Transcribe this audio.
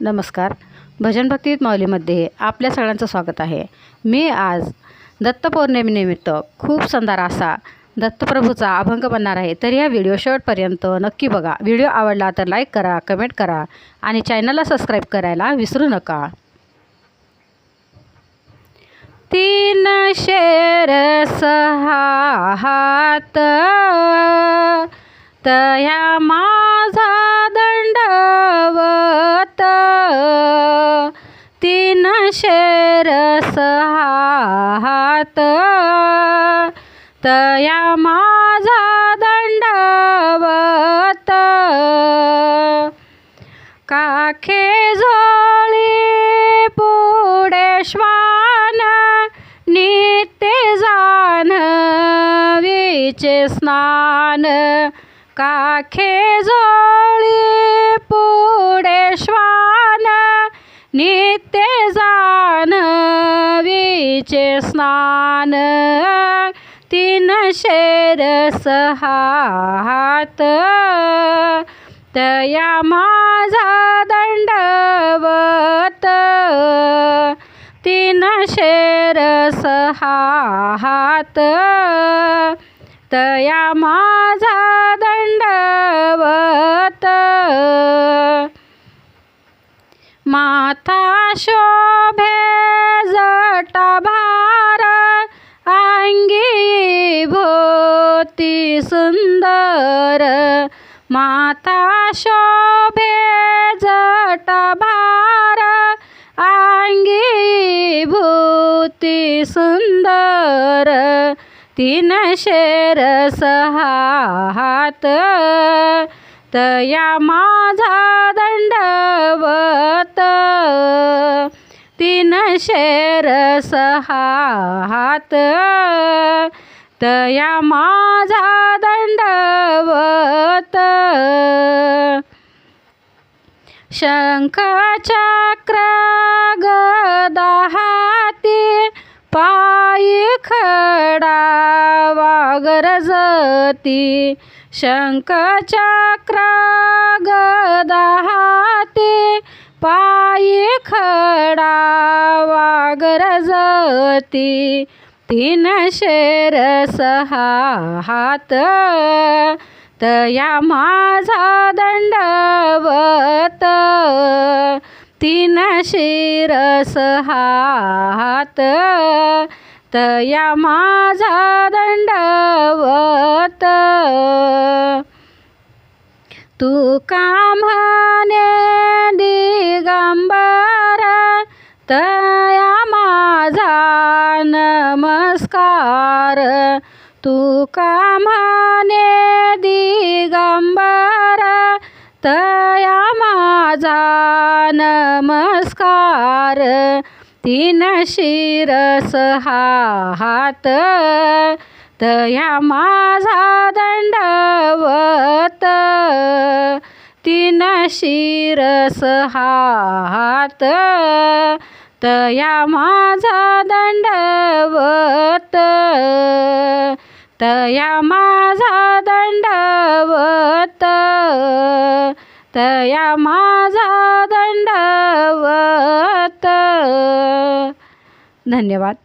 नमस्कार. भजन भक्ती माऊलीमध्ये आपल्या सगळ्यांचं स्वागत आहे. मी आज दत्तपौर्णिमेनिमित्त खूप सुंदर असा दत्तप्रभूचा अभंग बनणार आहे. तर या व्हिडिओ शेवटपर्यंत नक्की बघा. व्हिडिओ आवडला तर लाईक करा कमेंट करा आणि चॅनलला सबस्क्राईब करायला विसरू नका. तीन शेर सहा हात तया मा शेरस शेर हात तया माझा दंडवत. काखे झोळी पुढे श्वान. नित्य विचे स्नान. काखे झोळी तिचे स्नान तीन शेर सहा हात तया माझा दंडवत तीन शेर सहा हात तया माझा दंडवत माथा शोभे भोती सुंदर माता शोभे जटा भार भूती सुंदर तीन शेर सहा हात तया माझा दंडवत तीन शेर सहा तया माझा दंडवत. शंख चक्र गदा पायी खडा वागरजती. शंख चक्र पायी खडा वागरजती. तीन शेर सहा हात तया माझा दंडवत तीन शेर सहा हात तया माझा दंडवत तू काम्हाने म्हणे पार. तू काम्हाने दिगंबर तया माझा नमस्कार. तीन शिरस हा हात तया माझा दंडवत. तीन शिरस हा हात तया माझा दंडवत. तया माझा दंडवत. तया माझा दंडवत. धन्यवाद.